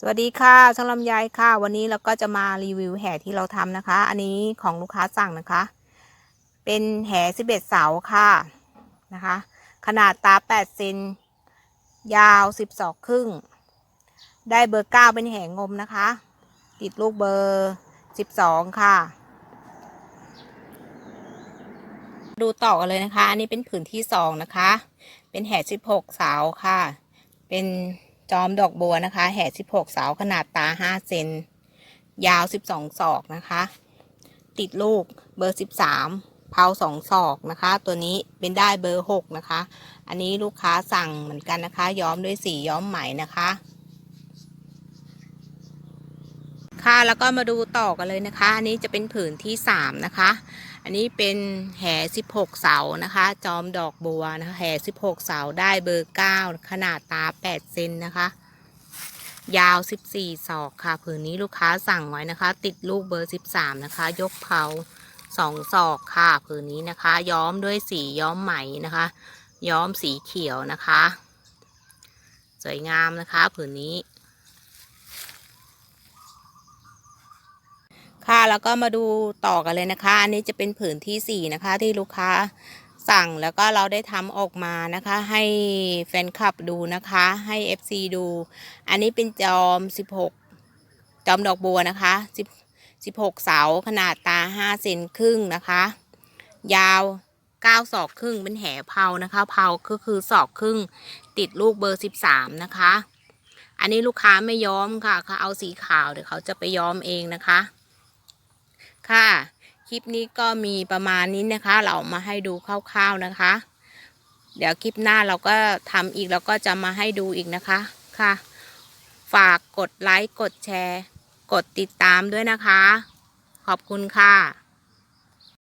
สวัสดีค่ะช่างลำไยค่ะ วันนี้เราก็จะมารีวิวแห่ที่เราทำนะคะ อันนี้ของลูกค้าสั่งนะคะ เป็นแห่สิบเอ็ดเสาค่ะนะคะ ขนาดตาแปดเซนยาวสิบสองครึ่ง ได้เบอร์เก้าเป็นแห่งมนะคะ ติดลูกเบอร์สิบสองค่ะ ดูต่อกันเลยนะคะ อันนี้เป็นผืนที่สองนะคะ เป็นแห่สิบหกเสาค่ะ เป็น จอมดอกบัวนะคะ แห่สิบหกเสาขนาดตาห้าเซน ยาวสิบสองศอกนะคะ ติดลูกเบอร์สิบสามเผาสองศอกนะคะ ตัวนี้เป็นได้เบอร์หกนะคะ อันนี้ลูกค้าสั่งเหมือนกันนะคะ ย้อมด้วยสีย้อมไหมนะคะ ค่ะ แล้วก็มาดูต่อกันเลยนะคะ อันนี้จะเป็นผืนที่สามนะคะ อันนี้เป็นแห่16เสานะคะ จอมดอกบัวนะคะแห่16เสาได้เบอร์9ขนาดตา8เซนนะคะ ยาว14ศอกค่ะ ผืนนี้ลูกค้าสั่งไว้นะคะ ติดลูกเบอร์13นะคะ ยกเผา2ศอกค่ะผืนนี้นะคะ ย้อมด้วยสีย้อมไหมนะคะ ย้อมสีเขียวนะคะ สวยงามนะคะผืนนี้ ค่ะ แล้วก็มาดูต่อกันเลยนะคะ อันนี้จะเป็นผืนที่สี่นะคะ ที่ลูกค้าสั่งแล้วก็เราได้ทำออกมานะคะ ให้แฟนคลับดูนะคะ ให้ FC ดู อันนี้เป็นจอม 16 จอมดอกบัวนะคะ10 16 เสาขนาดตา 5 เซนครึ่งนะคะ ยาว9ศอกครึ่งเป็นแหเผานะคะเผาก็คือศอกครึ่ง ติดลูกเบอร์ 13 นะคะ อันนี้ลูกค้าไม่ย้อมค่ะเขาเอาสีขาวเดี๋ยวเขาจะไปย้อมเองนะคะ ค่ะ คลิปนี้ก็มีประมาณนี้นะคะ เรามาให้ดูคร่าวๆนะคะ เดี๋ยวคลิปหน้าเราก็ทำอีกแล้วก็จะมาให้ดูอีกนะคะค่ะ ฝากกดไลค์กดแชร์ กดติดตามด้วยนะคะ ขอบคุณค่ะ